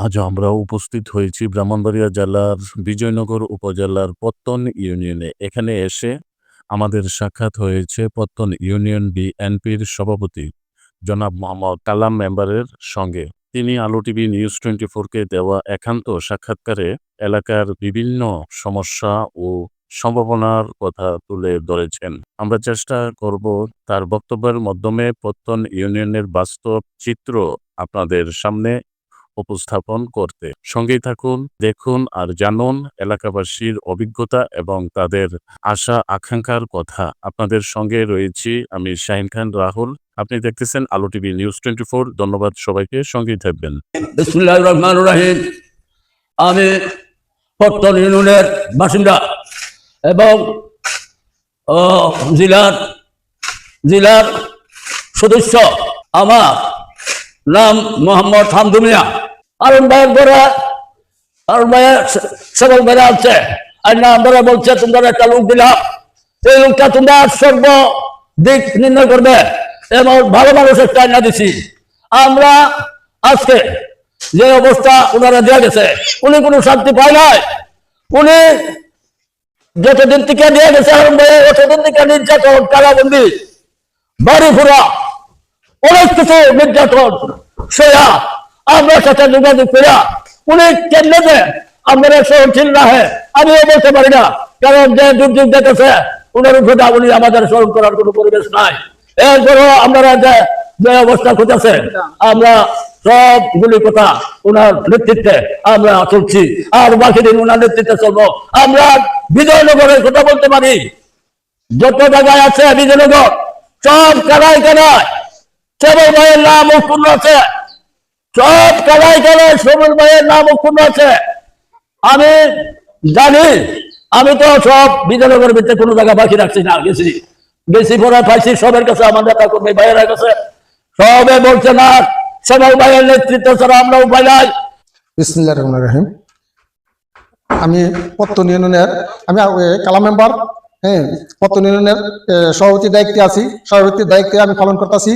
আজ আমরা উপস্থিত হয়েছি ব্রাহ্মণবাড়িয়া জেলার বিজয়নগর উপজেলার পত্তন ইউনিয়নে। এখানে এসে আমাদের সাক্ষাৎ হয়েছে পত্তন ইউনিয়ন বিএনপির সভাপতি জনাব মোহাম্মদ কালাম মেম্বারের সঙ্গে। তিনি আলো টিভি নিউজ টোয়েন্টি ফোরকে দেওয়া একান্ত সাক্ষাৎকারে এলাকার বিভিন্ন সমস্যা ও সম্ভাবনার কথা তুলে ধরেছেন। আমরা চেষ্টা করব তার বক্তব্যের মাধ্যমে পত্তন ইউনিয়নের বাস্তব চিত্র আপনাদের সামনে উপস্থাপন করতে। সঙ্গেই থাকুন, দেখুন আর জানুন এলাকাবাসীর অভিজ্ঞতা এবং তাদের আশা, আকাঙ্ক্ষার কথা। আপনাদের সঙ্গে রয়েছি আমি শাহিন খান রাহুল। আপনি দেখতেছেন আলো টিভি নিউজ টোয়েন্টি ফোর। ধন্যবাদ সবাইকে, সঙ্গেই থাকবেন। আমি পত্তন ইউনিয়নের বাসিন্দা এবং জেলার জেলার সদস্য। আমার নাম মোহাম্মদ হামদু আরুণ ভাইয়ের পরে আরুণ ভাইয়ের সবল ভাইরা আছে। আর না, আমরা বলছে, তোমরা একটা লোক দিলাম এই লোকটা তোমরা সর্ব দিক নির্ণয় করবে। এবং ভালো মানুষ একটা না দিছি। আমরা আজকে যে অবস্থা ওনারা দেওয়া গেছে, উনি কোনো শান্তি পায় নাই। উনি যতদিন থেকে দেওয়া গেছে আরম্ভ হয়ে ততদিন থেকে নির্যাতন, কারাবন্দি, বাড়ি ঘোরা অনেক কিছু নির্যাতন, সেয়া আমরা সাথে যোগাযোগ করিয়া উনি কেন্দ্রে আমরা সহনশীল না হয়, আমিও বলতে পারি না। কারণ যে দুর্যোগ দেখেছে, উনার উপরে উনি আমাদের স্মরণ করার কোনো পরিবেশ নাই। এরপরেও আমরা যে যে অবস্থা খুঁজেছে, আমরা সবগুলি কথা ওনার নেতৃত্বে আমরা চলছি। আর বাকি দিন ওনার নেতৃত্বে চলবো। আমরা বিজয়নগরের কথা বলতে পারি। যত জায়গায় আছে বিজয়নগর, সব কারায় কারায়। কেবল ভাইয়ের নাম উৎপন্ন আছে। সব কারায় কারায় সবুজ ভাইয়ের নাম উৎপন্ন আছে। আমি জানি আমি তো সব বিজয়নগরের ভিতরে কোনো জায়গা বাকি রাখছি না গেছি। গেছি পরে পাইছি সবের কাছে আমার নেতা কর্মী ভাইয়েরা কাছে। সবে বলছে না সবাই ভাইয়ের নেতৃত্ব ছাড়া আমরা উপায় নাই। আমি পত্তন ইউনিয়নের আমি এ, কালাম মেম্বার হ্যাঁ পত্তন ইউনিয়নের সভাপতির দায়িত্বে আছি। সভাপতির দায়িত্বে আমি পালন করতেছি।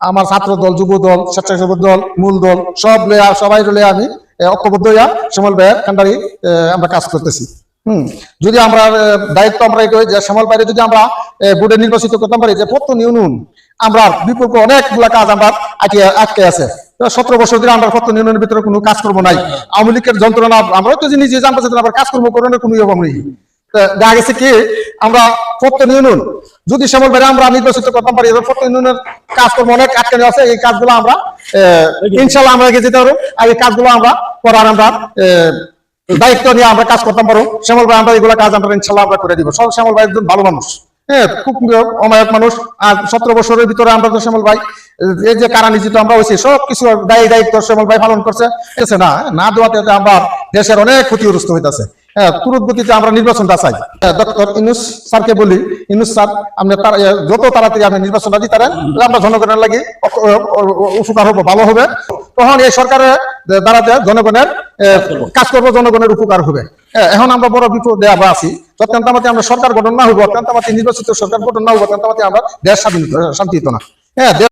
আমার ছাত্র দল যুব দল স্বেচ্ছাসেবক দল, মূল দল, সব লইয়া সবাই লইয়া আমি ঐক্যবদ্ধ হইয়া শ্যামল ভাইয়ের কান্ডারি আমরা কাজ করতেছি। যদি আমরা দায়িত্ব আমরা যে শ্যামল যদি আমরা বোর্ডে নির্বাচিত করতে পারি, যে ইউনিয়ন, আমরা বিকল্প অনেকগুলা কাজ আমরা আটকে আছে। সতেরো বছর ধরে আমরা পত্তন ইউনিয়নের ভিতরে কোনো কাজকর্ম নাই। আওয়ামী লীগের যন্ত্রণা, আমরা তো নিজে জানতে চাই আমরা কাজকর্ম করানোর কোনো ইয়ে নেই। দেখা গেছে কি, আমরা পত্তন ইউনিয়ন, যদি শ্যামল ভাইরা আমরা নির্বাচিত করতাম পারি, এবার ইউনিয়নের কাজকর্ম অনেক আটকানো আছে, এই কাজগুলো আমরা ইনশাল্লাহ আমরা এগিয়ে যেতে পারব, আর এই কাজগুলো আমরা করার আমরা দায়িত্ব নিয়ে আমরা কাজ করতাম পারো শ্যামল ভাই, আমরা এগুলো কাজ আমরা ইনশাল্লাহ আমরা করে দিব। সব শ্যামল ভাই একজন ভালো মানুষ হ্যাঁ খুব অমায়ক মানুষ। আর সতেরো বছরের ভিতরে আমরা তো শ্যামল ভাই এই যে কারা নিজিত আমরা হয়েছি, সব কিছু দায়ী দায়িত্ব শ্যামল ভাই পালন করছে। না? না দেওয়াতে আমরা দেশের অনেক ক্ষতিগ্রস্ত হইতেছে। হ্যাঁ তুরুত গতিতে আমরা নির্বাচনটা চাই। ডক্টর ইনুস স্যারকে বলি ইনুস স্যার আপনি তার যত তাড়াতাড়ি আপনি নির্বাচনটা দিতে পারেন আমরা জনগণের লাগি উপকার হবে ভালো হবে। তখন এই সরকারের দ্বারাতে জনগণের কাজ করব। জনগণের উপকার হবে। হ্যাঁ, এখন আমরা বড় বিপদে আমরা আছি অত্যন্ত আমাদের আমরা সরকার গঠন না হব অত্যন্ত নির্বাচিত সরকার গঠন না হব অত্যন্ত আমরা দেশ স্বাধীন শান্তি হতো না হ্যাঁ